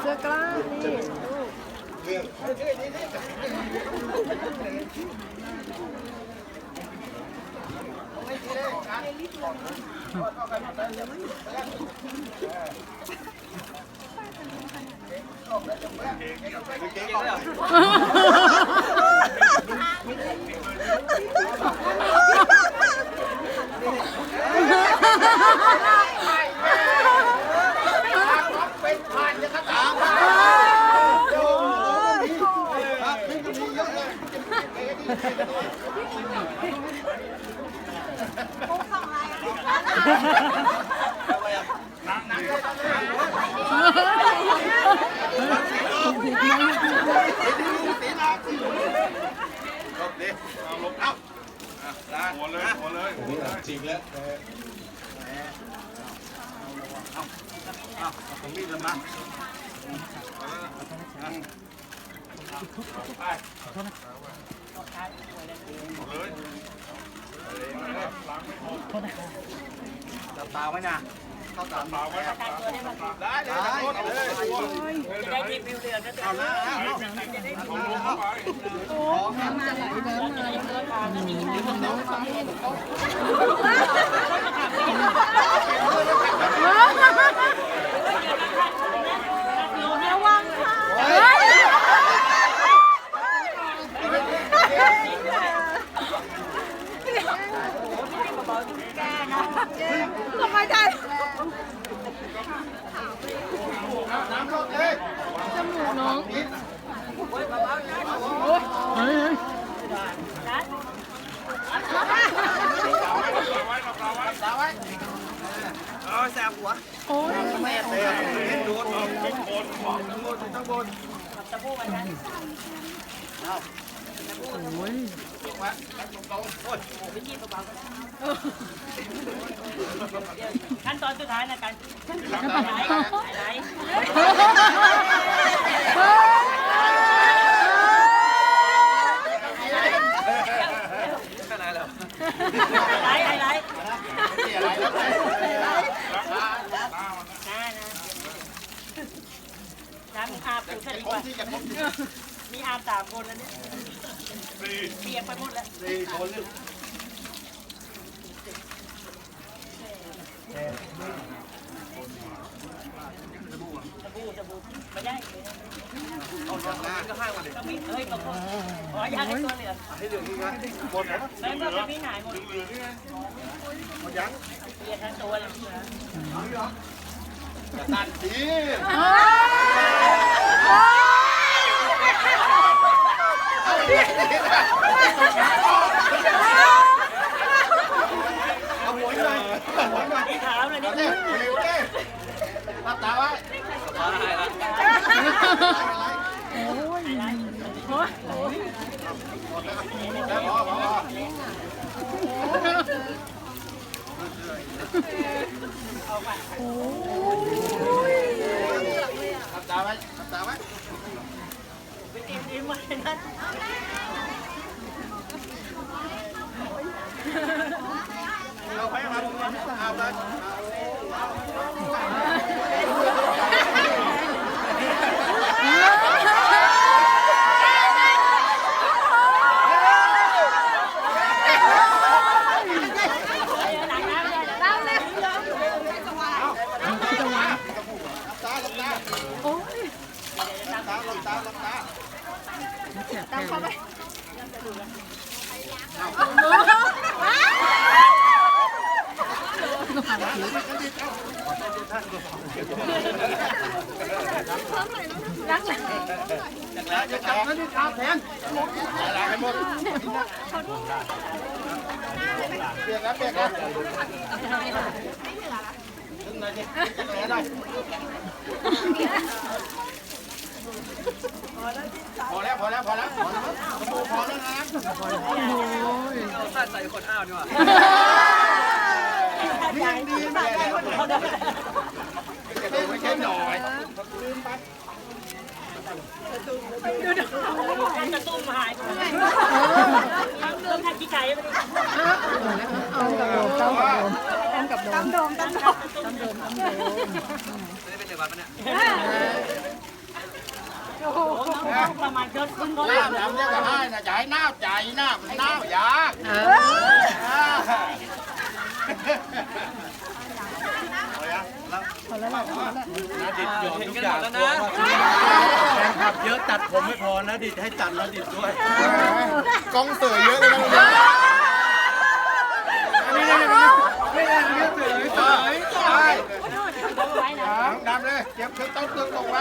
เสื้อกล้ามนี่ ลบดิเอาลบเอาอะหัวเลยหัวเลยนี่จริงแล้วเอาผมมีดเลยนะไปเลย จับตาไว้นะเข้าตาตาไว้ครับได้ได้ได้เลยจะได้ทีฟิวเดือนนะเอาละเอาเอาเอาระวังค่ะทำไมได้ น้ำลดเลย จมูก น้องเอาแสบหัว โอ้ยแม่เตะโดนข้างบนข้างบนข้างบนตะปูมันนั้นเอาโอ้ยลงมาตรงตรงโอ้ยขั้นตอนสุดท้ายนะการหลังตาไหลไหล ไหลไหลไลนี่อะไรแล้วไหลน้ำอาบถึงจะดีกว่าที่จะครบมีอาบสามคนแล้วเนี่ยเปียกไปหมดแล้วสี่คนนึง สบู่สบู่ไม่ได้ เอาจา ก็ให้มาดิก็มีเฮ้ยก็พอขอยาในตัวเหลืองให้เหลืองนี่นะหมดแล้วก็เป็นพี่หายหมดเหลืองนี่ไงหมดยังเปียกทั้งตัวเลยจะตัดดีเอาหัวหน่อยเอาหัวหน่อยที่เท้าเลยนี่ตาไว้แล้วพอพอพอ รับตาไว้รับตาไว้เป็นอิ่มอิ่มาเลยนะเราไปครับเอาเลย หลังน้ำเลย ตั้งเลย ตาลับตา โอ้ย ตาลับตาลับตา ตามเข้าไปรักเลย แล้วจะจับนั่นที่ตาแล้างให้หมดเปลี่ยนแล้วเปลี่ยนแล้วขึ้นหน่อยดิจะแผลได้พอแล้วพอแล้วพอแล้วพอแล้วพอแล้วนะใส่คนอ้าวดีกว่านี่ยังดีแม่กระโดดไม่ใช่หน่อยการกระตุ้มหายไปเลยเริ่มทำขี้ไก่ไปเลยเอากับโดมเอากับโดมเอากับโดมตั้งโดมตั้งโดมตั้งโดมจะได้เป็นเดือดร้อนปะเนี่ย นครึ่งก็หน้าดำเนี่ยก็ให้นะจะให้น้าใจหน้ามันน้ายากเออพอแล้วล่ะพอแล้วนาดิดยอมทุกอย่างแล้วนะแฟนคลับเยอะตัดผมไม่พอนะดิดให้ตัดนาดิดด้วยกล้องเสยเยอะเลยนะไม่ได้ไม่ได้เสยเสยใช่ไว้นะดำเลยเก็บเครื่องต้นเครื่องตกไว้